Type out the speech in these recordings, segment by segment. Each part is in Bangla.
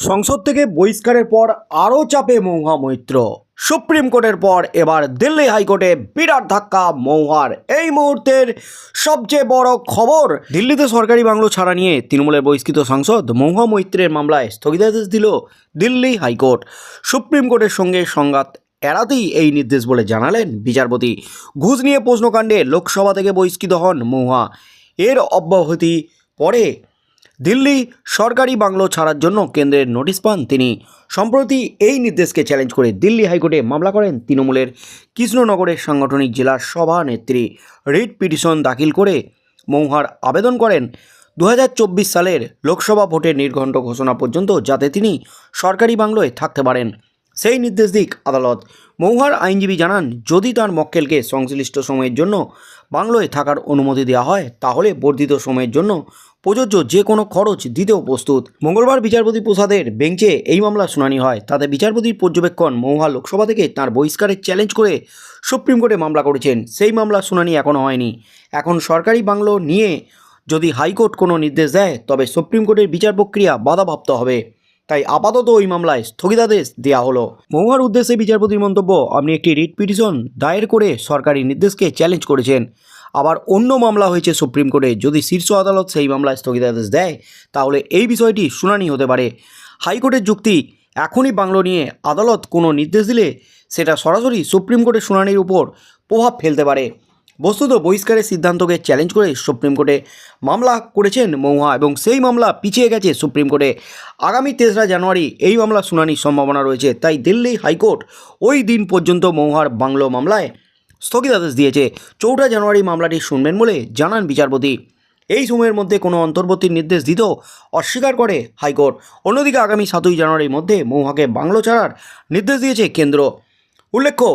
সংসদ থেকে বহিষ্কারের পর আরও চাপে মৌহা মৈত্র। সুপ্রিম কোর্টের পর এবার দিল্লি হাইকোর্টে বিরাট ধাক্কা মৌহার এই মুহূর্তের সবচেয়ে বড় খবর, দিল্লিতে সরকারি বাংলো ছাড়া নিয়ে তৃণমূলের বহিষ্কৃত সাংসদ মৌহা মৈত্রের মামলায় স্থগিতাদেশ দিল দিল্লি হাইকোর্ট। সুপ্রিম কোর্টের সঙ্গে সংঘাত এড়াতেই এই নির্দেশ বলে জানালেন বিচারপতি। ঘুষ নিয়ে প্রশ্নকাণ্ডে লোকসভা থেকে বহিষ্কৃত হন মৌহা এর অব্যাহতি পরে দিল্লি সরকারি বাংলো ছাড়ার জন্য কেন্দ্রের নোটিশ পান তিনি। সম্প্রতি এই নির্দেশকে চ্যালেঞ্জ করে দিল্লি হাইকোর্টে মামলা করেন তৃণমূলের কৃষ্ণনগরের সাংগঠনিক জেলার সভানেত্রী। রিট পিটিশন দাখিল করে মৌহার আবেদন করেন। দু হাজার চব্বিশ সালের লোকসভা ভোটের নির্ঘণ্ট ঘোষণা পর্যন্ত যাতে তিনি সরকারি বাংলোয় থাকতে পারেন। সেই নির্দেশ দিক আদালত। মৌহার আইনজীবী জানান, যদি তার মক্কেলকে সংশ্লিষ্ট সময়ের জন্য বাংলোয় থাকার অনুমতি দেওয়া হয়, তাহলে বর্ধিত সময়ের জন্য প্রযোজ্য যে কোনো খরচ দিতেও প্রস্তুত। মঙ্গলবার বিচারপতি প্রসাদের বেঞ্চে এই মামলা শুনানি হয়। তাতে বিচারপতির পর্যবেক্ষণ মৌহা লোকসভা থেকে তার বহিষ্কারের চ্যালেঞ্জ করে সুপ্রিম কোর্টে মামলা করেছেন। সেই মামলা শুনানি এখনও হয়নি। এখন সরকারি বাংলো নিয়ে যদি হাইকোর্ট কোনো নির্দেশ দেয়, তবে সুপ্রিম কোর্টের বিচার প্রক্রিয়া বাধাপ্রাপ্ত হবে। তাই আপাতত ওই মামলায় স্থগিতাদেশ দেওয়া হলো। মহুয়ার উদ্দেশ্যে বিচারপতির মন্তব্য, আপনি একটি রিট পিটিশন দায়ের করে সরকারি নির্দেশকে চ্যালেঞ্জ করেছেন। আবার অন্য মামলা হয়েছে সুপ্রিম কোর্টে। যদি শীর্ষ আদালত সেই মামলায় স্থগিতাদেশ দেয়, তাহলে এই বিষয়টি শুনানি হতে পারে। হাইকোর্টের যুক্তি, এখনই বাংলো নিয়ে আদালত কোনো নির্দেশ দিলে সেটা সরাসরি সুপ্রিম কোর্টের শুনানির উপর প্রভাব ফেলতে পারে। বস্তুত বহিষ্কারের সিদ্ধান্তকে চ্যালেঞ্জ করে সুপ্রিম কোর্টে মামলা করেছেন মৌহা এবং সেই মামলা পিছিয়ে গেছে সুপ্রিম কোর্টে। আগামী তেসরা জানুয়ারি এই মামলা শুনানির সম্ভাবনা রয়েছে, তাই দিল্লি হাইকোর্ট ওই দিন পর্যন্ত মৌহার বাংলো মামলায় স্থগিতাদেশ দিয়েছে। চৌঠা জানুয়ারি মামলাটি শুনবেন বলে জানান বিচারপতি। এই সময়ের মধ্যে কোনো অন্তর্বর্তীর নির্দেশ দিতেও অস্বীকার করে হাইকোর্ট। অন্যদিকে আগামী সাতই জানুয়ারির মধ্যে মৌহাকে বাংলো ছাড়ার নির্দেশ দিয়েছে কেন্দ্র। উল্লেখ্য,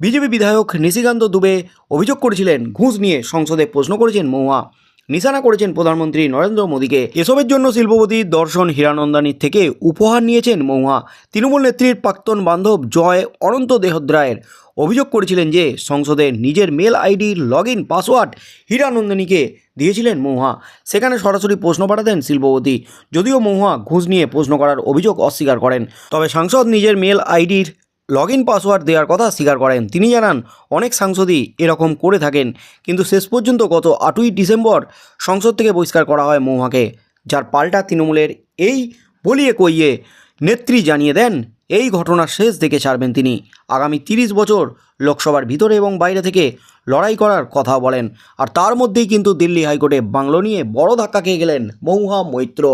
বিজেপি বিধায়ক নিশিকান্ত দুবে অভিযোগ করেছিলেন, ঘুষ নিয়ে সংসদে প্রশ্ন করেছেন মৌহা। নিশানা করেছেন প্রধানমন্ত্রী নরেন্দ্র মোদীকে। এসবের জন্য শিল্পপতি দর্শন হীরানন্দানীর থেকে উপহার নিয়েছেন মৌহা তৃণমূল নেত্রীর প্রাক্তন বান্ধব জয় অনন্ত দেহদ্রায়ের। অভিযোগ করেছিলেন যে, সংসদে নিজের মেল আইডির লগ ইন পাসওয়ার্ড হীরানন্দানীকে দিয়েছিলেন মৌহা সেখানে সরাসরি প্রশ্ন পাঠাতেন শিল্পপতি। যদিও মৌহা ঘুষ নিয়ে প্রশ্ন করার অভিযোগ অস্বীকার করেন। তবে সাংসদ নিজের মেল আইডির লগ ইন পাসওয়ার্ড দেওয়ার কথা স্বীকার করেন। তিনি জানান, অনেক সাংসদই এরকম করে থাকেন, কিন্তু শেষ পর্যন্ত গত আটই ডিসেম্বর সংসদ থেকে বহিষ্কার করা হয় মৌহাকে যার পাল্টা তৃণমূলের এই বলিয়ে কইয়ে নেত্রী জানিয়ে দেন, এই ঘটনার শেষ দেখে ছাড়বেন তিনি। আগামী তিরিশ বছর লোকসভার ভিতরে এবং বাইরে থেকে লড়াই করার কথা বলেন। আর তার মধ্যেই কিন্তু দিল্লি হাইকোর্টে বাংলো নিয়ে বড় ধাক্কা খেয়ে গেলেন মৌহা মৈত্র।